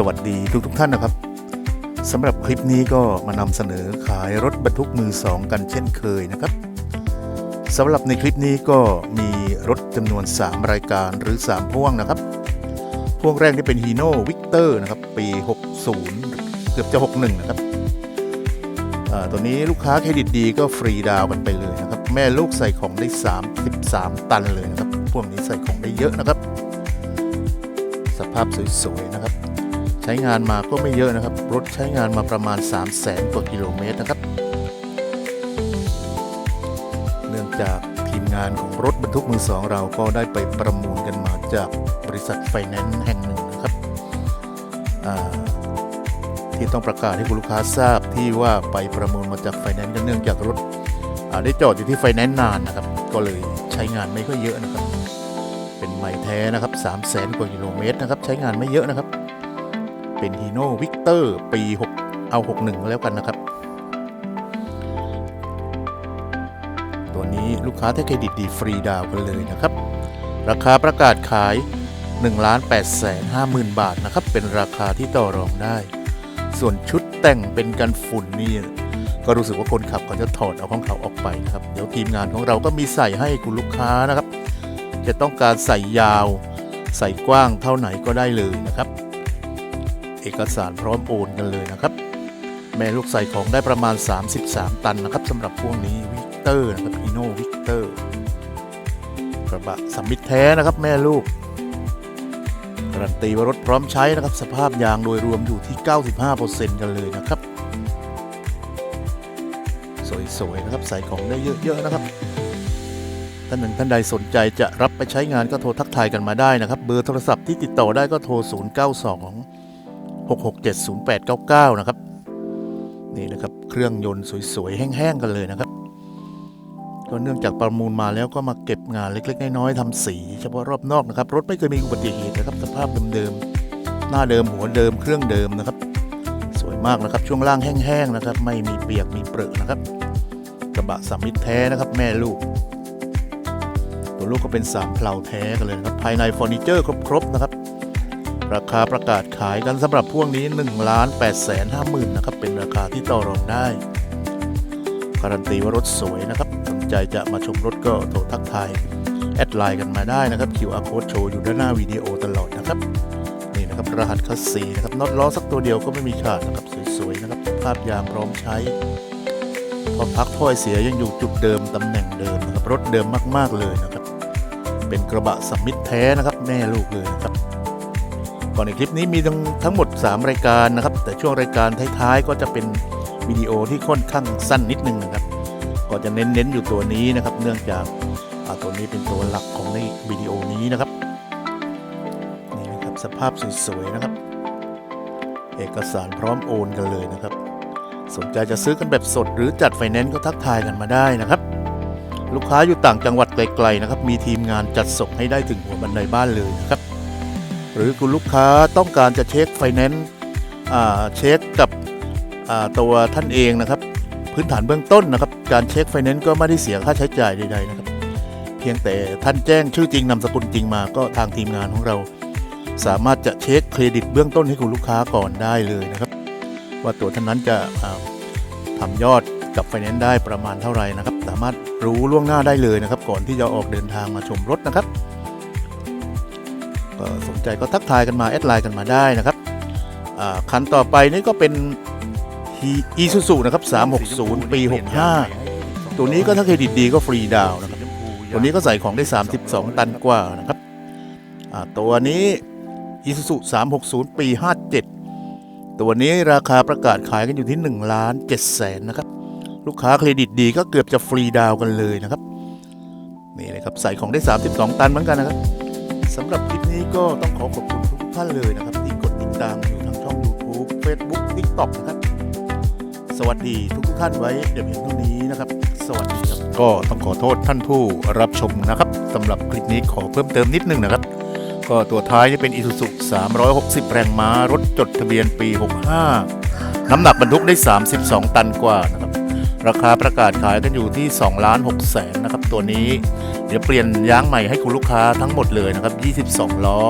สวัสดีทุกทุกท่านนะครับสำหรับคลิปนี้ก็มานำเสนอขายรถบรรทุกมือสองกันเช่นเคยนะครับสำหรับในคลิปนี้ก็มีรถจำนวน 3 รายการหรือ 3 พ่วงนะครับพ่วงแรกที่เป็นฮีโน่วิกเตอร์นะครับปี 60 เกือบจะ 61 นะครับตัวนี้ลูกค้าเครดิตดีก็ฟรีดาวน์กันไปเลยนะครับ แม่ลูกใส่ของได้ 33 ตันเลยนะครับ พวกนี้ใส่ของได้เยอะนะครับ สภาพสวยๆนะครับ ช้งานมาก็ไม่เยอะนะครับ รถใช้งานมาประมาณ 3 0 0แสนกว่ากิโลเมตรนะครับ เนื่องจากทีมงานของรถบรรทุกมือสองเราก็ได้ไปประมูลกันมาจากบริษัทไฟแนนซ์แห่งหนึ่งนะครับ ที่ต้องประกาศให้คุณลูกค้าทราบที่ว่าไปประมูลมาจากไฟแนนซ์ก็เนื่องจากรถได้จอดอยู่ที่ไฟแนนซ์นานนะครับ ก็เลยใช้งานไม่ค่อยเยอะนะครับ เป็นใหม่แท้นะครับ3 0 0แสนกว่ากิโลเมตรนะครับ ใช้งานไม่เยอะนะครับ เป็นฮีโน่วิกเตอร์ปี 6 เอา 61 แล้วกันนะครับ ตัวนี้ลูกค้าถ้าเครดิตดีฟรีดาวกันเลยนะครับ ราคาประกาศขาย 1 8 5 0 0 0 0 บาทนะครับ เป็นราคาที่ต่อรองได้ ส่วนชุดแต่งเป็นกันฝุ่นนี่ก็รู้สึกว่าคนขับเขาจะถอดเอาของเขาออกไปนะครับ เดี๋ยวทีมงานของเราก็มีใส่ให้คุณลูกค้านะครับ จะต้องการใส่ยาว ใส่กว้างเท่าไหนก็ได้เลยนะครับ อกสารพร้อมโอนกันเลยนะครับ แม่ลูกใส่ของได้ประมาณ 33 ตันนะครับสำหรับพวกนี้วิกเตอร์นะครับพีโนวิกเตอร์กระบะสัมมิตแท้นะครับแม่ลูกการันตีว่ารถพร้อมใช้นะครับสภาพยางโดยรวมอยู่ที่ 95%กันเลยนะครับ สวยๆนะครับใส่ของได้เยอะๆนะครับท่านหนึ่งท่านใดสนใจจะรับไปใช้งานก็โทรทักทายกันมาได้นะครับ เบอร์โทรศัพท์ที่ติดต่อได้ก็โทร 092 667 0899 นะครับ นี่นะครับ เครื่องยนต์สวยๆ แห้งๆ กันเลยนะครับ ก็เนื่องจากประมูลมาแล้วก็มาเก็บงานเล็ก ๆ น้อยๆทำสี เฉพาะรอบนอกนะครับ รถไม่เคยมีอุบัติเหตุนะครับ สภาพเดิมๆ หน้าเดิมหัวเดิมเครื่องเดิมนะครับ สวยมากนะครับ ช่วงล่างแห้งๆ นะครับ ไม่มีเปียกมีเปรอะนะครับ กระบะสามมิตรแท้นะครับแม่ลูกตัวลูกก็เป็นสามเพลาแท้กันเลยนะครับ ภายในเฟอร์นิเจอร์ครบๆนะครับ ราคาประกาศขายกันสำหรับพวกนี้1ล้าน8แสน5หมื่นนะครับ เป็นราคาที่ต่อรองได้ การันตีว่ารถสวยนะครับ สนใจจะมาชมรถก็โทรทักทายแอดไลน์กันมาได้นะครับ QR code โชว์อยู่ด้านหน้าวิดีโอตลอดนะครับ นี่นะครับ รหัสคัสซีนะครับน็อตล้อสักตัวเดียวก็ไม่มีขาดนะครับ สวยๆนะครับ ภาพยางพร้อมใช้พอพักถ้อยเสียยังอยู่จุดเดิมตำแหน่งเดิมนะครับ รถเดิมมากๆเลยนะครับ เป็นกระบะสมมิตรแท้นะครับ แม่ลูกเลยนะครับ ก่อนในคลิปนี้มีทั้งทั้งหมด 3 รายการนะครับ แต่ช่วงรายการท้ายๆ ก็จะเป็นวิดีโอที่ค่อนข้างสั้นนิดนึงนะครับ ก็จะเน้นๆอยู่ตัวนี้นะครับ เนื่องจากตัวนี้เป็นตัวหลักของในวิดีโอนี้นะครับนี่นะครับสภาพสวยๆนะครับ เอกสารพร้อมโอนกันเลยนะครับ สนใจจะซื้อกันแบบสดหรือจัดไฟแนนซ์ก็ทักทายกันมาได้นะครับ ลูกค้าอยู่ต่างจังหวัดไกลๆนะครับ มีทีมงานจัดส่งให้ได้ถึงหัวบันไดบ้านเลยนะครับ หรือคุณลูกค้าต้องการจะเช็คไฟแนนซ์เช็คกับตัวท่านเองนะครับ พื้นฐานเบื้องต้นนะครับ การเช็คไฟแนนซ์ก็ไม่ได้เสียค่าใช้จ่ายใดๆนะครับ เพียงแต่ท่านแจ้งชื่อจริงนามสกุลจริงมาก็ทางทีมงานของเรา สามารถจะเช็คเครดิตเบื้องต้นให้คุณลูกค้าก่อนได้เลยนะครับ ว่าตัวท่านนั้นจะอ่าทำยอดกับไฟแนนซ์ได้ประมาณเท่าไหร่นะครับ สามารถรู้ล่วงหน้าได้เลยนะครับ ก่อนที่จะออกเดินทางมาชมรถนะครับ ก็สนใจก็ทักทายกันมาแอดไลน์กันมาได้นะครับคันต่อไปนี่ก็เป็นอีซูซูนะครับ 360 ปี 65 ตัวนี้ก็ถ้าเครดิตดีก็ฟรีดาวนะครับตัวนี้ก็ใส่ของได้ 32 ตันกว่านะครับตัวนี้อีซูซู360 ปี 57 ตัวนี้ราคาประกาศขายกันอยู่ที่1ล้าน7แสนนะครับ ลูกค้าเครดิตดีก็เกือบจะฟรีดาวกันเลยนะครับ นี่เลยครับ ใส่ของได้ 32 ตันเหมือนกันนะครับ สำหรับคลิปนี้ก็ต้องขอขอบคุณทุกท่านเลยนะครับ ที่กดติดตามอยู่ทางช่อง YouTube Facebook TikTok นะครับ สวัสดีทุกทท่านไว้เดี๋ยวเพียงเท่านี้นะครับ สวัสดีครับก็ต้องขอโทษท่านผู้รับชมนะครับสำหรับคลิปนี้ขอเพิ่มเติมนิดนึงนะครับ ก็ตัวท้ายนี่เป็น Isuzu 360 แรงม้ารถจดทะเบียนปี 65 น้ำหนักบรรทุกได้ 32 ตันกว่านะครับ ราคาประกาศขายกันอยู่ที่2ล้าน6แสนนะครับตัวนี้ เดี๋ยวเปลี่ยนยางใหม่ให้คุณลูกค้าทั้งหมดเลยนะครับ 22 ล้อ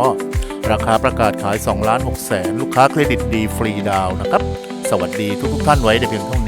ราคาประกาศขาย2ล้าน6แสนลูกค้าเครดิตดีฟรีดาวนะครับ สวัสดีทุกทุกท่านไว้ในเพียงเท่านี้